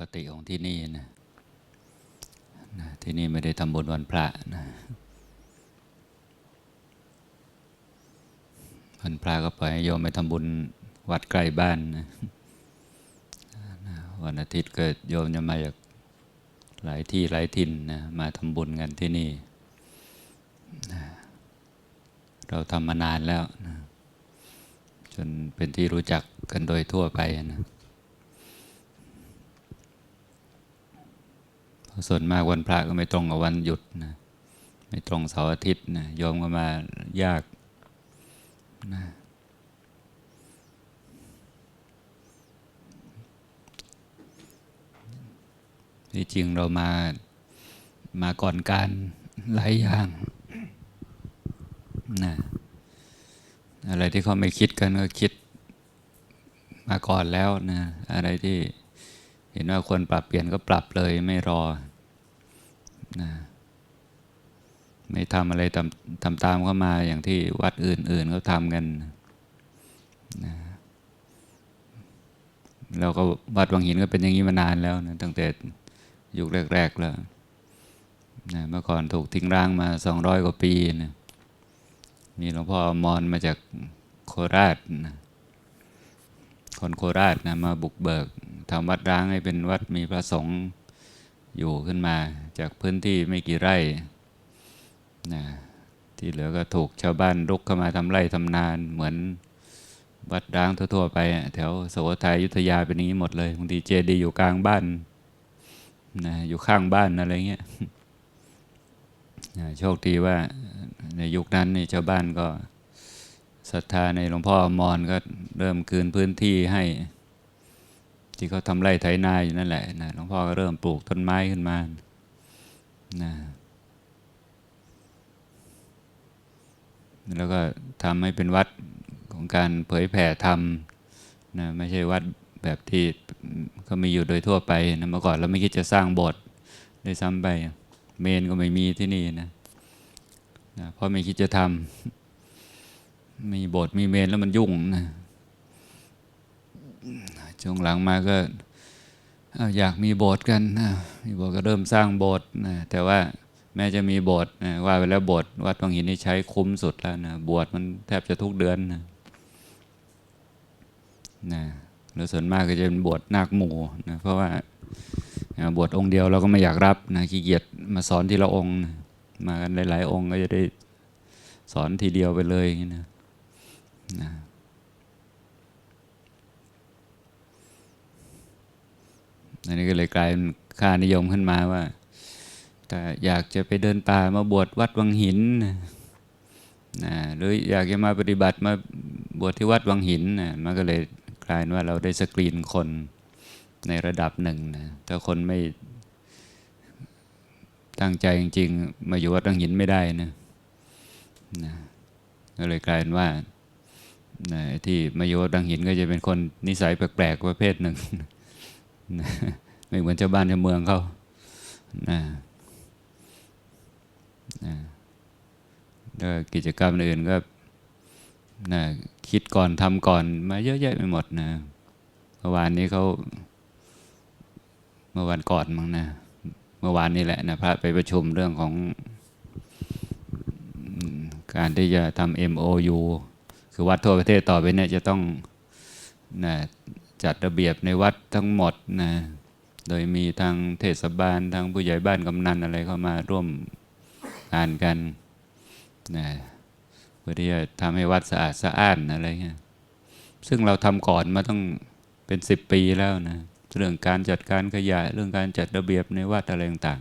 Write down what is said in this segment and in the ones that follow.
กติของที่นี่นะนะที่นี่ไม่ได้ทำบุญวันพระนะวันพระก็ปล่อยให้โยมไปทำบุญวัดใกล้บ้านนะวันอาทิตย์เก็โยมจะมาจากหลายที่หลายถิ่นนะมาทำบุญกันที่นี่นะเราทำมานานแล้วนะจนเป็นที่รู้จักกันโดยทั่วไปนะเพราะ ส่วนมากวันพระก็ไม่ตรงกับวันหยุดนะไม่ตรงเสาร์อาทิตย์นะโยมก็มายากนะที่จริงเรามามาก่อนการหลายอย่างนะอะไรที่เขาไม่คิดกันก็คิดมาก่อนแล้วนะอะไรที่เห็นว่าควรปรับเปลี่ยนก็ปรับเลยไม่รอ นะไม่ทำอะไรทำตามเข้ามาอย่างที่วัดอื่น ๆเขาทำกันนะเราก็วัดวังหินก็เป็นอย่างนี้มานานแล้วนะตั้งแต่ยุคแรก ๆ แล้วนะเมื่อก่อนถูกทิ้งร้างมา200กว่าปีนะมีหลวงพ่อมอมรมาจากโคราชนะคนโคราชนะมาบุกเบิกทำวัดร้างให้เป็นวัดมีพระสงฆ์ อยู่ขึ้นมาจากพื้นที่ไม่กี่ไร่นะที่เหลือก็ถูกชาวบ้านรุกเข้ามาทำไร่ทำนานเหมือนวัดร้างทั่วๆไป แถวโสทัยยุธยาเป็นอย่างนี้หมดเลยบางทีเจดีย์อยู่กลางบ้านนะอยู่ข้างบ้านอะไรเงี้ยนะโชคดีว่าในยุคนั้นนี่ชาวบ้านก็ศรัทธาในหลวงพ่ออมรก็เริ่มคืนพื้นที่ให้ ที่เขาทำไร่ไถนาอยู่นั่นแหละนะหลวงพ่อก็เริ่มปลูกต้นไม้ขึ้นมานะแล้วก็ทำให้เป็นวัดของการเผยแผ่ธรรมนะไม่ใช่วัดแบบที่ก็มีอยู่โดยทั่วไปนะเมื่อก่อนเราไม่คิดจะสร้างโบสถ์ได้วยซ้ำไป เมนก็ไม่มีที่นี่นะนะเพราะไม่คิดจะทำมีโบสถ์มีเมนแล้วมันยุ่งนะ ช่วงหลังมาก็อยากมีโบสถ์กันมีโบสถ์ก็เริ่มสร้างโบสถ์นะแต่ว่าแม้จะมีโบสถ์นะว่าไปแล้วโบสถ์วัดบางหินนี่ใช้คุ้มสุดแล้วนะบวชมันแทบจะทุกเดือนนะนะแล้วส่วนมากก็จะเป็นบวชนาคหมู่นะเพราะว่าบวชองค์เดียวเราก็ไม่อยากรับนะขี้เกียจมาสอนทีละองค์นะมากันหลาย ๆ องค์ก็จะได้สอนทีเดียวไปเลยนี้นะนะ อันนี้ก็เลยกลายเป็นค่านิยมขึ้นมาว่าแต่อยากจะไปเดินป่ามาบวชวัดวังหินนะหรืออยากจะมาปฏิบัติมาบวชที่วัดวังหินนะมันก็เลยกลายเป็นว่าเราได้สกรีนคนในระดับหนึ่งนะถ้าคนไม่ตั้งใจจริง ๆ มาอยู่วัดตังหินไม่ได้นะนะก็เลยกลายเป็นว่านะที่มาอยู่วัดตังหินก็จะเป็นคนนิสัยแปลกๆประเภทหนึ่ง ไม่เหมือนชาวบ้านชาวเมืองเขานะนะแล้วกิจกรรมอื่นก็นะคิดก่อนทำก่อนมาเยอะแยะไปหมดนะเมื่อวานนี้เขาเมื่อวันก่อนมั้งนะ เมื่อวานนี้แหละนะพระไปประชุมเรื่องของการที่จะทำ MOU คือวัดทั่วประเทศต่อไปเนี่ยจะต้องนะ จัดระเบียบในวัดทั้งหมดนะโดยมีทางเทศบาลทางผู้ใหญ่บ้านกำนันอะไรเข้ามาร่วมงานกันนะเพื่อที่จะทำให้วัดสะอาดสะอ้านอะไรเงี้ยซึ่งเราทำก่อนมาต้องเป็นสิบปีแล้วนะเรื่องการจัดการขยะเรื่องการจัดระเบียบในวัดอะไรต่าง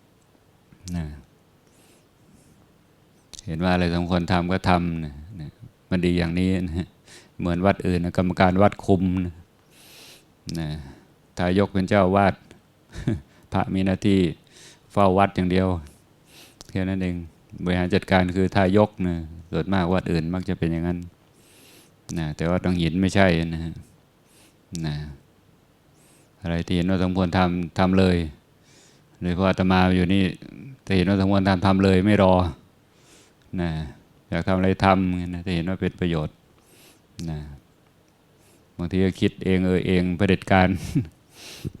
ๆนะเห็นว่าอะไรสมควรทำก็ทำนะนะมันดีอย่างนี้นะ เหมือนวัดอื่นนะกรรมการวัดคุมนะนะทายกเป็นเจ้าวาดพระมีหน้าที่เฝ้าวัดอย่างเดียวแค่นั้นเองบริหารจัดการคือทายกนะส่วนมากวัดอื่นมักจะเป็นอย่างนั้นนะแต่ว่าต้องหินไม่ใช่นะนะอะไรที่เห็นว่าสมควรทำทำเลยโดยเฉพาะอาตมาอยู่นี่แต่เห็นว่าสมควรทำทำเลยไม่รอนะอยากทำอะไรทำนะแต่เห็นว่าเป็นประโยชน์ นะบางทีก็คิดเองเออเองประเผด็จการ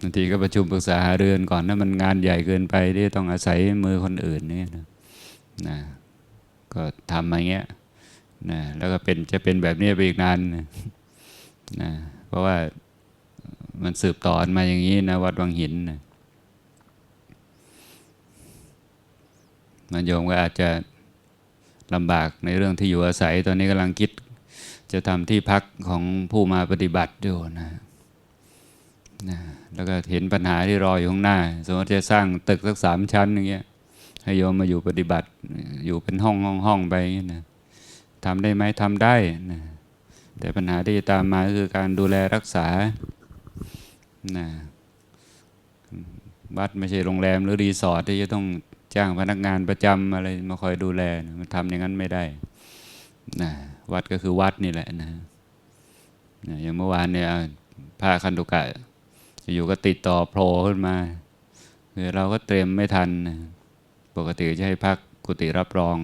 บางทีก็ประชุมปรึกษาหารือกันก่อนถ้ามันงานใหญ่เกินไปที่ต้องอาศัยมือคนอื่นเนี่ยนะนะก็ทำมาอย่างเงี้ยนะแล้วก็เป็นจะเป็นแบบนี้ไปอีกนานนะนะเพราะว่ามันสืบต่อมาอย่างนี้นะวัดวังหินนะมันโยมก็อาจจะลำบากในเรื่องที่อยู่อาศัย ตอนนี้กำลังคิด จะทำที่พักของผู้มาปฏิบัติอยู่นะนะแล้วก็เห็นปัญหาที่รออยู่ข้างหน้า สมมติจะสร้างตึกสักสามชั้นอย่างเงี้ยให้โยมมาอยู่ปฏิบัติอยู่เป็นห้องห้องห้องไปนะทำได้ไหมทำได้นะแต่ปัญหาที่ตามมาคือการดูแลรักษานะวัดไม่ใช่โรงแรมหรือรีสอร์ทที่จะต้องจ้างพนักงานประจำอะไรมาคอยดูแล มันทำอย่างนั้นไม่ได้นะ วัดก็คือวัดนี่แหละนะนะอย่างเมื่อวานเนี่ยพระคันตุกะอยู่ก็ติดต่อโผล่ขึ้นมาคือเราก็เตรียมไม่ทัน ปกติจะให้พักกุฏิรับรอง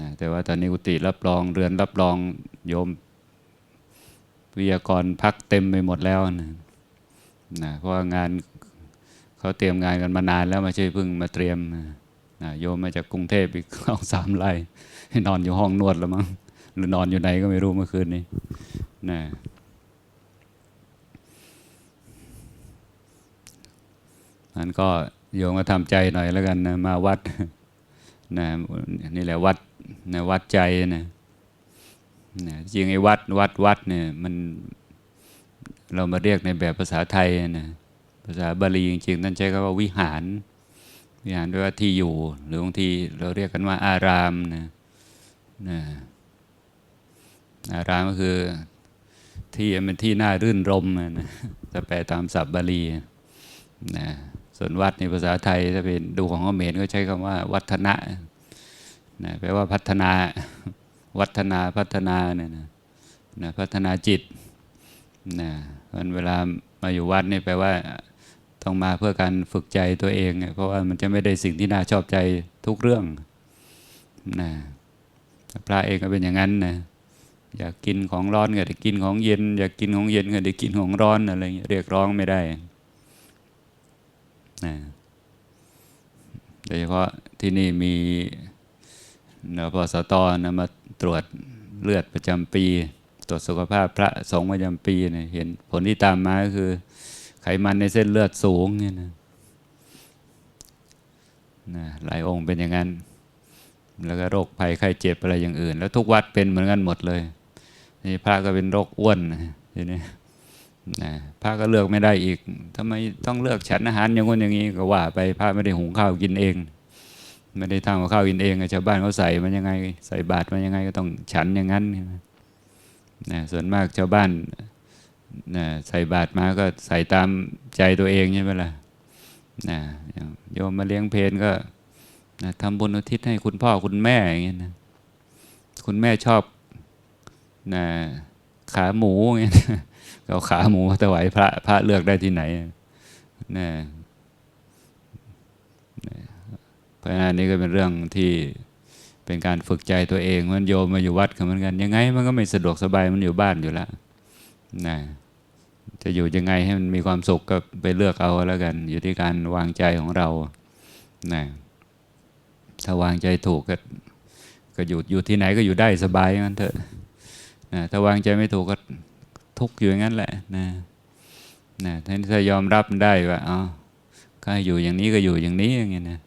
นะแต่ว่าตอนนี้กุฏิรับรองเรือนรับรองโยมวิทยากรพักเต็มไปหมดแล้วนะนะเพราะางานเขาเตรียมงานกันมานานแล้วม่ใช่เพิ่งมาเตรียมนะโยมมาจากกรุงเทพอีกเข้าสามไร่นอนอยู่ห้องนวดแล้วมั้ง หรือนอนอยู่ไหนก็ไม่รู้เมื่อคืนนี้นะอันก็โยมก็ทำใจหน่อยแล้วกันนะมาวัดนะนี่แหละวัดนะวัดใจนะนะจริงไอ้วัดวัดวัดเนี่ยมันเรามาเรียกในแบบภาษาไทยนะภาษาบาลีจริงๆท่านใช้คำว่าวิหาร วิหารแปลว่าที่อยู่ หรือบางทีเราเรียกกันว่าอารามนะนะ รามก็คือที่เป็นที่น่ารื่นรมนะจะแปลตามศัพท์บาลีนะส่วนวัดในภาษาไทยถ้าเป็นดูของเขมรก็ใช้คำว่า วัฒนะนะแปลว่าพัฒนาวัฒนาพัฒนาเนี่ยนะนะพัฒนาจิตนะมันเวลามาอยู่วัดนี่แปลว่าต้องมาเพื่อการฝึกใจตัวเอง เพราะว่ามันจะไม่ได้สิ่งที่น่าชอบใจทุกเรื่องนะพระเองก็เป็นอย่างนั้นนะ อยากกินของร้อนก็ได้กินของเย็น อยากกินของเย็นก็ได้กินของร้อนอะไรเงี้ยเรียกร้องไม่ได้นะโดยเฉพาะที่นี่มีนปสตนะมาตรวจเลือดประจำปี ตรวจสุขภาพพระสงฆ์ประจำปีเนี่ยเห็นผลที่ตามมาก็คือ ไขมันในเส้นเลือดสูงเนี่ยนะนะหลายองค์เป็นอย่างนั้น แล้วก็โรคภัยไข้เจ็บอะไรอย่างอื่น แล้วทุกวัดเป็นเหมือนกันหมดเลย นี่พระก็เป็นโรคอ้วนทีนี้นะพระก็เลือกไม่ได้อีกทำไมต้องเลือกฉันอาหารอย่างนู้นอย่างนี้ก็ว่าไปพระไม่ได้หุงข้าวกินเอง ไม่ได้ทำกับข้าวกินเองชาวบ้านเขาใส่มันยังไง ใส่บาตรมันยังไงก็ต้องฉันอย่างนั้นนะส่วนมากชาวบ้านนะใส่บาตรมาก็ใส่ตามใจตัวเองใช่ไหมล่ะนะอย่างโยมมาเลี้ยงเพลนก็นะทำบุญอุทิศให้คุณพ่อคุณแม่อย่างเงี้ยนะคุณแม่ชอบ นะขาหมูเงี้ยเอาขาหมูถวายพระพระเลือกได้ที่ไหนนะเพราะฉะนั้นนี่ก็เป็นเรื่องที่เป็นการฝึกใจตัวเองมันโยมมาอยู่วัดกันเหมือนกัน ยังไง มันก็ไม่สะดวกสบายมันอยู่บ้านอยู่แล้วนะจะอยู่ยังไงให้มันมีความสุขก็ไปเลือกเอาแล้วกัน อยู่ที่การวางใจของเรานะถ้าวางใจถูกก็ก็อยู่อยู่ที่ไหนก็อยู่ได้สบายงั้นเถอะ นะถ้าวางใจไม่ถูกก็ทุกข์อยู่อย่างนั้นแหละนะนะถ้ายอมรับได้ว่าอ๋อก็อยู่อย่างนี้ก็อยู่อย่างนี้อย่างเงี้ยนะ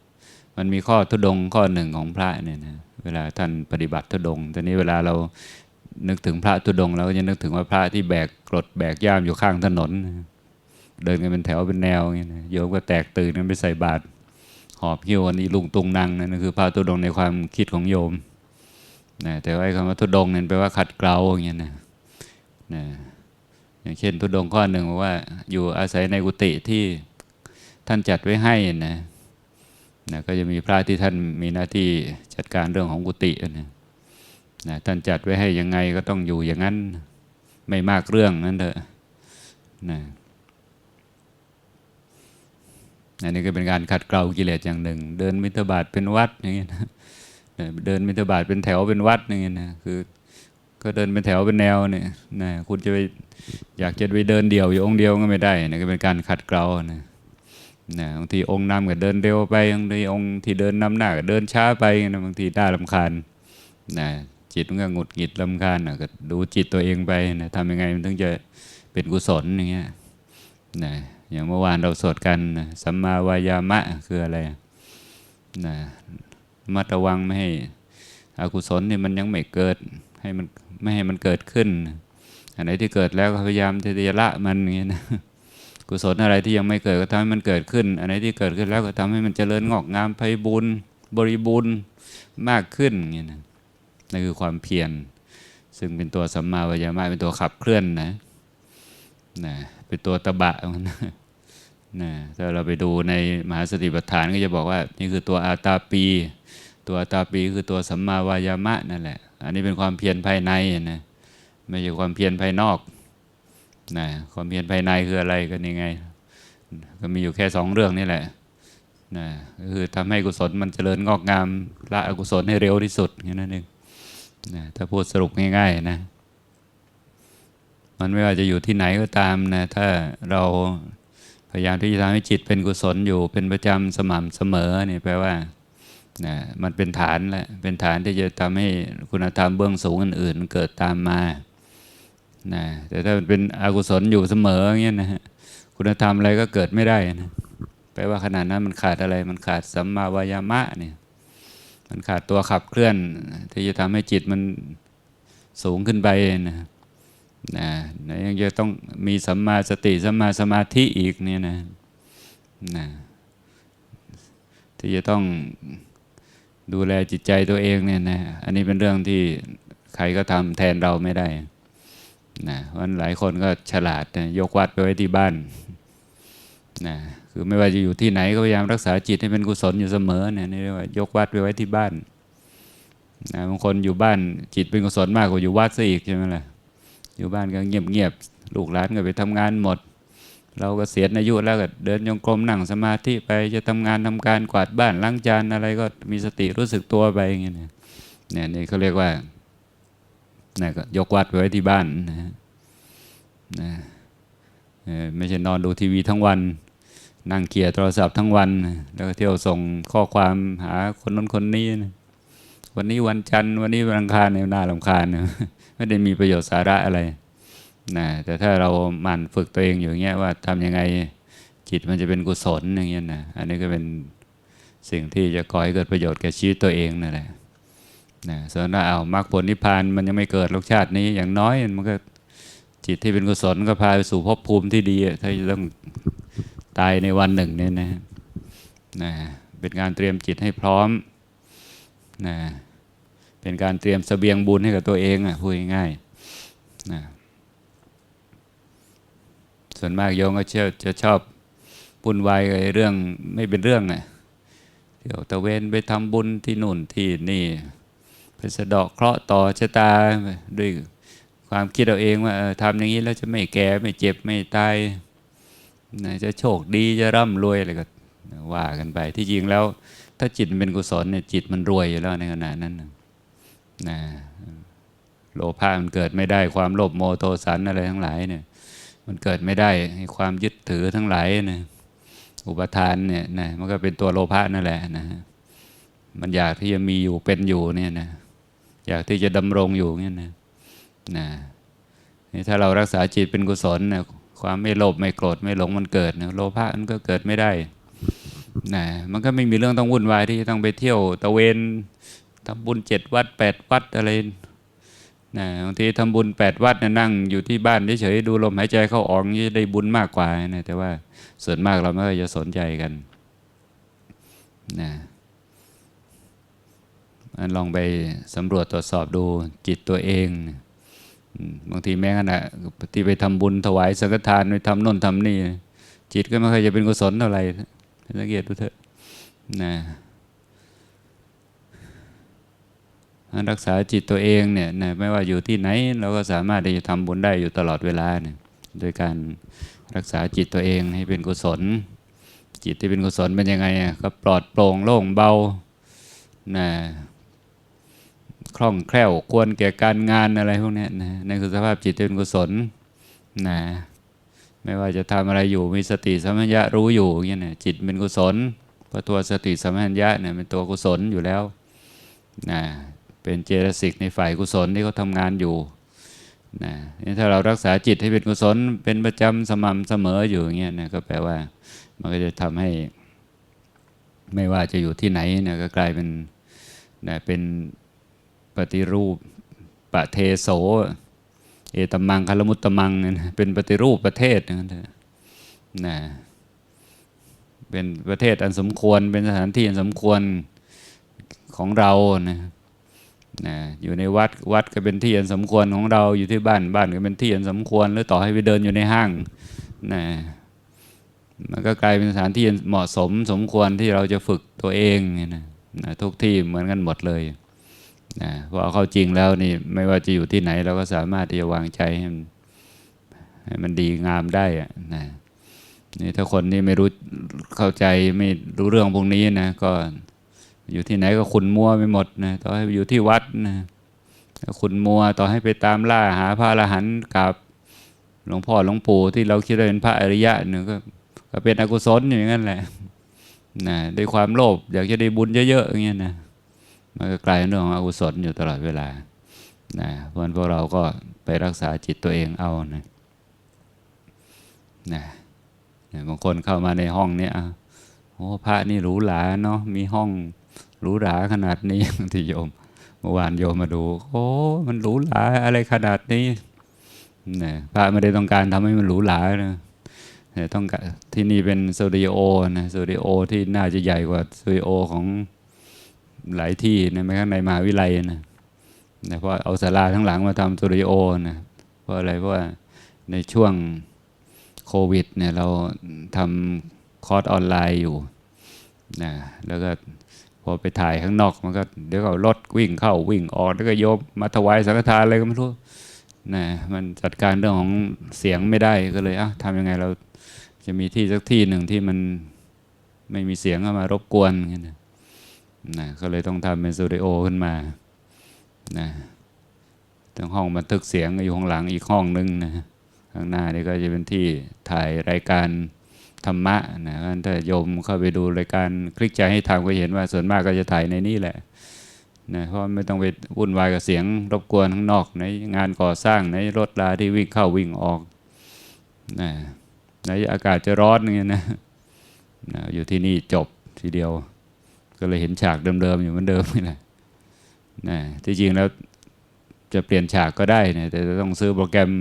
มันมีข้อทุดงข้อหนึ่งของพระเนี่ยนะเวลาท่านปฏิบัติทุดงตอนนี้เวลาเรานึกถึงพระทุดงเราก็จะนึกถึงว่าพระที่แบกกรดแบกย่ามอยู่ข้างถนน เดินกันเป็นแถวเป็นแนวอย่างเงี้ยนะโยมก็แตกตื่นกันไปใส่บาตรหอบหิ้วอันนี้ลุงตุงนังนั่นคือพระทุดงในความคิดของโยม นะแต่ว่าคำว่าทุดงเนั่นแปลว่าขัดเกลาอย่างเงี้ยนะนะอย่างเช่นทุดงข้อหนึ่งว่า อยู่อาศัยในกุฏิที่ท่านจัดไว้ให้นะนะก็จะมีพระที่ท่านมีหน้าที่จัดการเรื่องของกุฏินะนะท่านจัดไว้ให้ยังไงก็ต้องอยู่อย่างนั้นไม่มากเรื่องนั่นเถอะนะอันนี้ก็เป็นการขัดเกลากิเลสอย่างหนึ่ง เดินมิถบาทเป็นวัดอย่างเงี้ยนะ เดินมิถบาทเป็นแถวเป็นวัดอย่างเงี้ยนะคือ ก็เดินเป็นแถวเป็นแนวเนี่ยนะคุณจะไปอยากจะไปเดินเดี่ยวอยู่องค์เดียวก็ไม่ได้นะก็เป็นการขัดเกลานะนะบางทีองค์นำก็เดินเร็วไปบางทีองค์ที่เดินนำหน้าก็เดินช้าไปนะบางทีน่ารำคาญนะจิตมันก็หงุดหงิดลำคาญนะก็ดูจิตตัวเองไปนะทำยังไงมันถึงจะเป็นกุศลอย่างเงี้ยนะอย่างเมื่อวานเราสวดกันนะสัมมาวายามะคืออะไรนะ มัดระวังไม่ให้อกุศลเนี่ยมันยังไม่เกิดให้มันไม่ให้มันเกิดขึ้น อันไหนที่เกิดแล้วก็พยายามที่จะละมันอย่างเงี้ยนะกุศลอะไรที่ยังไม่เกิดก็ทำให้มันเกิดขึ้น อันไหนที่เกิดขึ้นแล้วก็ทำให้มันเจริญงอกงามไพบูรณ์บริบูรณ์มากขึ้นอย่างเงี้ยนะนั่นคือความเพียรซึ่งเป็นตัวสัมมาวายามะเป็นตัวขับเคลื่อนนะนะเป็นตัวตะบะมัน นะถ้าเราไปดูในมหาสติปัฏฐานก็จะบอกว่า นี่คือตัวอาตาปี ตัวอัตาปีคือตัวสัมมาวายามะนั่นแหละ อันนี้เป็นความเพียรภายในนะไม่ใช่ความเพียรภายนอกนะความเพียรภายในคืออะไรกันยังไง ก็มีอยู่แค่สองเรื่องนี่แหละนะก็คือทำให้กุศลมันเจริญงอกงามละอกุศลให้เร็วที่สุดแค่นั้นเองนะถ้าพูดสรุปง่ายๆนะมันไม่ว่าจะอยู่ที่ไหนก็ตามนะถ้าเรา พยายามที่จะทำให้จิตเป็นกุศลอยู่เป็นประจำสม่ำเสมอนี่แปลว่านะมันเป็นฐานแหละเป็นฐานที่จะทำให้คุณธรรมเบื้องสูงอื่น ๆ เกิดตามมานะแต่ถ้ามันเป็นอกุศลอยู่เสมออย่างเงี้ยนะฮะคุณธรรมอะไรก็เกิดไม่ได้นะแปลว่าขนาดนั้นมันขาดอะไรมันขาดสัมมาวายามะเนี่ยมันขาดตัวขับเคลื่อน ที่จะทำให้จิตมันสูงขึ้นไปนะ นะยังจะต้องมีสัมมาสติสัมมาสมาธิอีกเนี่ยนะนะที่จะต้องดูแลจิตใจตัวเองเนี่ยนะอันนี้เป็นเรื่องที่ใครก็ทำแทนเราไม่ได้นะวันหลายคนก็ฉลาดนะยกวัดไปไว้ที่บ้านนะคือไม่ว่าจะอยู่ที่ไหนก็พยายามรักษาจิตให้เป็นกุศลอยู่เสมอเนี่ยนี่เรียกว่ายกวัดไปไว้ที่บ้านนะบางคนอยู่บ้านจิตเป็นกุศลมากกว่าอยู่วัดซะอีกใช่ไหมล่ะ อยู่บ้านก็เงียบเงียบๆลูกหลานก็ไปทำงานหมด เราก็เสียอายุแล้วก็เดินยงกรมนั่งสมาธิไปจะทำงานทำการกวาดบ้านล้างจานอะไรก็มีสติรู้สึกตัวไปอย่างเงี้ยเนี่ยนี่เขาเรียกว่านะก็ยกวัดไปไว้ที่บ้านนะฮะนะไม่ใช่นอนดูทีวีทั้งวัน นั่งเกียร์โทรศัพท์ทั้งวัน แล้วก็เที่ยวส่งข้อความหาคนนั้นคนนี้นะ วันนี้วันจันทร์วันนี้วันอังคารเนี่ยน่าลำคาญนะไม่ได้มีประโยชน์สาระอะไรนะแต่ถ้าเราหมั่นฝึกตัวเองอยู่อย่างเงี้ยว่าทำยังไงจิตมันจะเป็นกุศลอย่างเงี้ยนะอันนี้ก็เป็นสิ่งที่จะก่อให้เกิดประโยชน์แก่ชีวิตตัวเองนั่นแหละนะส่วนถ้าเอามรรคผลนิพพานมันยังไม่เกิดรสชาตินี้อย่างน้อยมันก็จิตที่เป็นกุศลก็พาไปสู่ภพภูมิที่ดีถ้าจะต้องตายในวันหนึ่งเนี่ยนะนะเป็นการเตรียมจิตให้พร้อม นะเป็นการเตรียมเสบียงบุญให้กับตัวเองอะพูดง่ายๆนะส่วนมากโยมก็เชื่อจะชอบปุ่นวายเรื่องไม่เป็นเรื่องอะเดี๋ยวตะเวนไปทำบุญที่นู่นที่นี่ไปสะเดาะเคราะห์ต่อชะตาด้วยความคิดเอาเองว่าทำอย่างนี้แล้วจะไม่แก่ไม่เจ็บไม่ตายจะโชคดีจะร่ำรวยอะไรก็ว่ากันไปที่จริงแล้ว ถ้าจิตมันเป็นกุศลเนี่ยจิตมันรวยอยู่แล้วในขณะนั้นนะโลภะมันเกิดไม่ได้ความโลภโมโทสันอะไรทั้งหลายเนี่ยมันเกิดไม่ได้ความยึดถือทั้งหลายเนะอุปทานเนี่ยนะมันก็เป็นตัวโลภะนั่นแหละนะมันอยากที่จะมีอยู่เป็นอยู่เนี่ยนะอยากที่จะดำรงอยู่เนี่ยนะนะนี่ถ้าเรารักษาจิตเป็นกุศลนะความไม่โลภไม่โกรธไม่หลงมันเกิดนะโลภะมันก็เกิดไม่ได้ นะมันก็ไม่มีเรื่องต้องวุ่นวายที่จะต้องไปเที่ยวตะเวนทำบุญเจ็ดวัดแปดวัดอะไรนะบางทีทำบุญแปดวัดนะนั่งอยู่ที่บ้านเฉยๆดูลมหายใจเข้าออกนี่ได้บุญมากกว่านะแต่ว่าส่วนมากเราไม่ค่อยจะสนใจกันนะลองไปสำรวจตรวจสอบดูจิตตัวเองบางทีแม้ขณะที่ไปทำบุญถวายสังฆทานไปทำน่นทำนี่ จิตก็ไม่ค่อยจะเป็นกุศลเท่าไหร่ สังเกตดูเถอะนะรักษาจิตตัวเองเนี่ยนะไม่ว่าอยู่ที่ไหน เราก็สามารถที่จะทำบุญได้อยู่ตลอดเวลาเนี่ยโดยการรักษาจิตตัวเองให้เป็นกุศล จิตที่เป็นกุศลเป็นยังไงก็ปลอดโปร่งโล่งเบานะคล่องแคล่วควรแก่การงานอะไรพวกนี้นะนั่นคือสภาพจิตที่เป็นกุศลนะ ไม่ว่าจะทำอะไรอยู่มีสติสัมปชัญญะรู้อยู่อย่างเงี้ยนะจิตเป็นกุศลเพราะตัวสติสัมปชัญญะเนี่ยเป็นตัวกุศลอยู่แล้วนะเป็นเจตสิกในฝ่ายกุศลที่เขาทำงานอยู่นะนี่ถ้าเรารักษาจิตให้เป็นกุศลเป็นประจำสม่ำเสมออยู่อย่างเงี้ยนะก็แปลว่ามันก็จะทำให้ ไม่ว่าจะอยู่ที่ไหนเนี่ยก็กลายเป็นนะเป็นปฏิรูปปะเทโส เอตมังคารมุตตมังเนี่ยเป็นปฏิรูปประเทศนะนะเป็นประเทศอันสมควรเป็นสถานที่อันสมควรของเรานะนะอยู่ในวัดวัดก็เป็นที่อันสมควรของเราอยู่ที่บ้านบ้านก็เป็นที่อันสมควร หรือต่อให้ไปเดินอยู่ในห้างนะมันก็กลายเป็นสถานที่เหมาะสมสมควรที่เราจะฝึกตัวเองนี่ยนะนะทุกที่เหมือนกันหมดเลย นะพราะเอาเข้าจริงแล้วนี่ไม่ว่าจะอยู่ที่ไหน เราก็สามารถที่จะวางใจให้มันให้มันดีงามได้อะนะนี่ถ้าคนที่ไม่รู้เข้าใจไม่รู้เรื่องพวกนี้นะก็อยู่ที่ไหนก็ขุนมัวไปหมดนะต่อให้อยู่ที่วัดนะขุนมัวต่อให้ไปตามล่าหาพระอรหันต์กับหลวงพ่อหลวงปู่ที่เราคิดว่าเป็นพระอริยะเนี่ยก็ก็เป็นอกุศลอย่างนั้นแหละนะด้วยความโลภอยากจะได้บุญเยอะๆอย่างเงี้ยนะ มันก็กลายเป็นเรื่องของอกุศลอยู่ตลอดเวลานะเพราะนั้นพวกเราก็ไปรักษาจิตตัวเองเอานะนะนะบางคนเข้ามาในห้องเนี้ยโอ้พระนี่หรูหราเนาะมีห้องหรูหราขนาดนี้ที่โยมเมื่อวานโยมมาดู โอ้มันหรูหราอะไรขนาดนี้นะพระไม่ได้ต้องการทำให้มันหรูหรานะต่ต้องการที่นี่เป็นสตูดิโอนะสตูดิโอที่น่าจะใหญ่กว่าสตูดิโอของ หลายที่นะแม้กระทั่งในมหาวิทยาลัยนะนะเพราะเอาศาลาทั้งหลังมาทำสตูดิโอนะเพราะอะไรเพราะว่าในช่วงโควิดเนี่ยเราทำคอร์สออนไลน์อยู่นะแล้วก็พอไปถ่ายข้างนอกมันก็เดี๋ยวก็รถวิ่งเข้าวิ่งออกแล้วก็โยมมาถวายสังฆทานอะไรก็ไม่รู้นะมันจัดการเรื่องของเสียงไม่ได้ก็เลยอะทำยังไงเราจะมีที่สักที่หนึ่งที่มันไม่มีเสียงเข้ามารบกวนอย่างเงี้ยนะ นะก็เลยต้องทำเป็นสตูดิโอขึ้นมานะทั้งห้องบันทึกเสียงอยู่ข้างหลังอีกห้องนึงนะข้างหน้านี่ก็จะเป็นที่ถ่ายรายการธรรมะนะเพราะถ้าโยมเข้าไปดูรายการคลิกใจให้ทำก็เห็นว่าส่วนมากก็จะถ่ายในนี่แหละนะเพราะไม่ต้องไปวุ่นวายกับเสียงรบกวนข้างนอกในงานก่อสร้างในรถลาที่วิ่งเข้าวิ่งออกนะในอากาศจะร้อนอย่างเงี้ยนะนะอยู่ที่นี่จบทีเดียว ก็เลยเห็นฉากเดิมๆอยู่เหมือนเดิมนี่แหละนะที่จริงแล้วจะเปลี่ยนฉากก็ได้นะแต่จะต้องซื้อโปรแกรม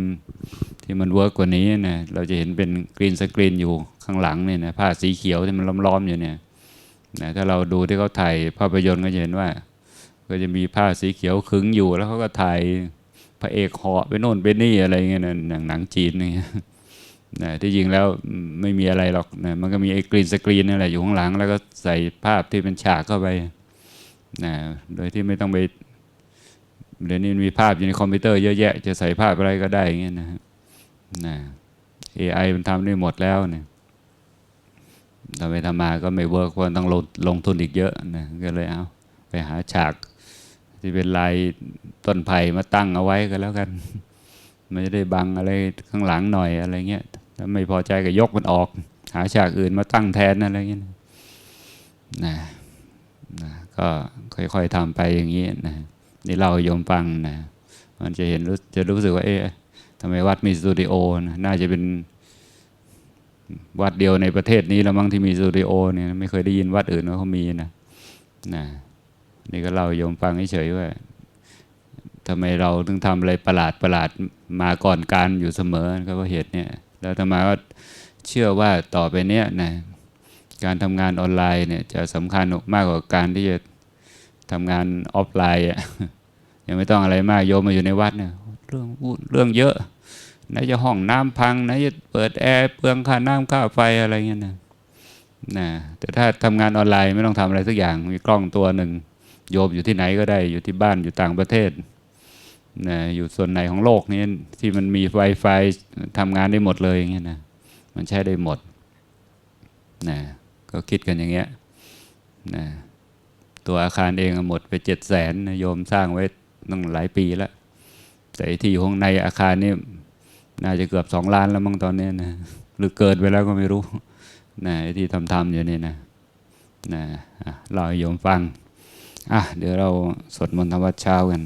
ที่มันเวิร์กกว่านี้นะเราจะเห็นเป็นกรีนสกรีนอยู่ข้างหลังเนี่ยนะผ้าสีเขียวที่มันล้อมๆอยู่เนี่ยนะถ้าเราดูที่เขาถ่ายภาพยนตร์ก็จะเห็นว่า ก็จะมีผ้าสีเขียวขึงอยู่แล้วเขาก็ถ่ายพระเอกเหาะไปโน่นไปนี่อะไรเงี้ยนะหนังจีนนี่ นะที่จริงแล้วไม่มีอะไรหรอกนะมันก็มีไอ้กรีนสกรีนนี่แหละอยู่ข้างหลัง แล้วก็ใส่ภาพที่เป็นฉากเข้าไปนะโดยที่ไม่ต้องไปเดี๋ยวนี้มีภาพอยู่ในคอมพิวเตอร์เยอะแยะ จะใส่ภาพอะไรก็ได้อย่างเงี้ยนะนะ AI มันทำได้หมดแล้วเนี่ยทำไปทำมาก็ไม่เวิร์กเพราะต้องลงลงทุนอีกเยอะนะก็เลยเอาไปหาฉากที่เป็นลายต้นไผ่มาตั้งเอาไว้ก็แล้วกัน มันจะได้บังอะไรข้างหลังหน่อยอะไรเงี้ย ถ้าไม่พอใจก็ยกมันออก หาฉากอื่นมาตั้งแทนอะไรเงี้ยนะนะนะก็ค่อยๆทำไปอย่างนี้นะนี่เล่าโยมฟังนะมันจะเห็นจะรู้สึกว่าเอ๊ะทำไมวัดมีสตูดิโอนะน่าจะเป็นวัดเดียวในประเทศนี้แล้วมั้งที่มีสตูดิโอเนี่ยไม่เคยได้ยินวัดอื่นว่าเขามีนะนะนี่ก็เล่าโยมฟังเฉยๆว่าทำไมเราถึงทำอะไรประหลาดประหลาดมาก่อนการอยู่เสมอก็เพราะเหตุเนี่ย แล้วทำไมว่าเชื่อว่าต่อไปเนี้ยนะการทำงานออนไลน์เนี่ยจะสำคัญมากกว่าการที่จะทำงานออฟไลน์อะยังไม่ต้องอะไรมากโยมมาอยู่ในวัดเนี่ยเรื่องวุ่นเรื่องเยอะไหนจะห้องน้ำพังไหนจะเปิดแอร์เปลืองค่าน้ำค่าไฟอะไรเงี้ยนะนะแต่ถ้าทำงานออนไลน์ไม่ต้องทำอะไรสักอย่างมีกล้องตัวหนึ่งโยมอยู่ที่ไหนก็ได้อยู่ที่บ้านอยู่ต่างประเทศ นะอยู่ส่วนไหนของโลกนี้ที่มันมี Wi-Fi ทำงานได้หมดเลยอย่างเงี้ยนะมันใช้ได้หมดนะก็คิดกันอย่างเงี้ยนะตัวอาคารเองหมดไปเจ็ดแสนโยมสร้างไว้ตั้งหลายปีแล้ว แต่ไอ้ที่อยู่ข้างในอาคารนี่น่าจะเกือบสองล้านแล้วมั้งตอนนี้นะหรือเกิดไปแล้วก็ไม่รู้นะไอ้ที่ทำทำอยู่นี่นะนะอะเล่าโยมฟังอะเดี๋ยวเราสวดมนต์ทำวัดเช้ากัน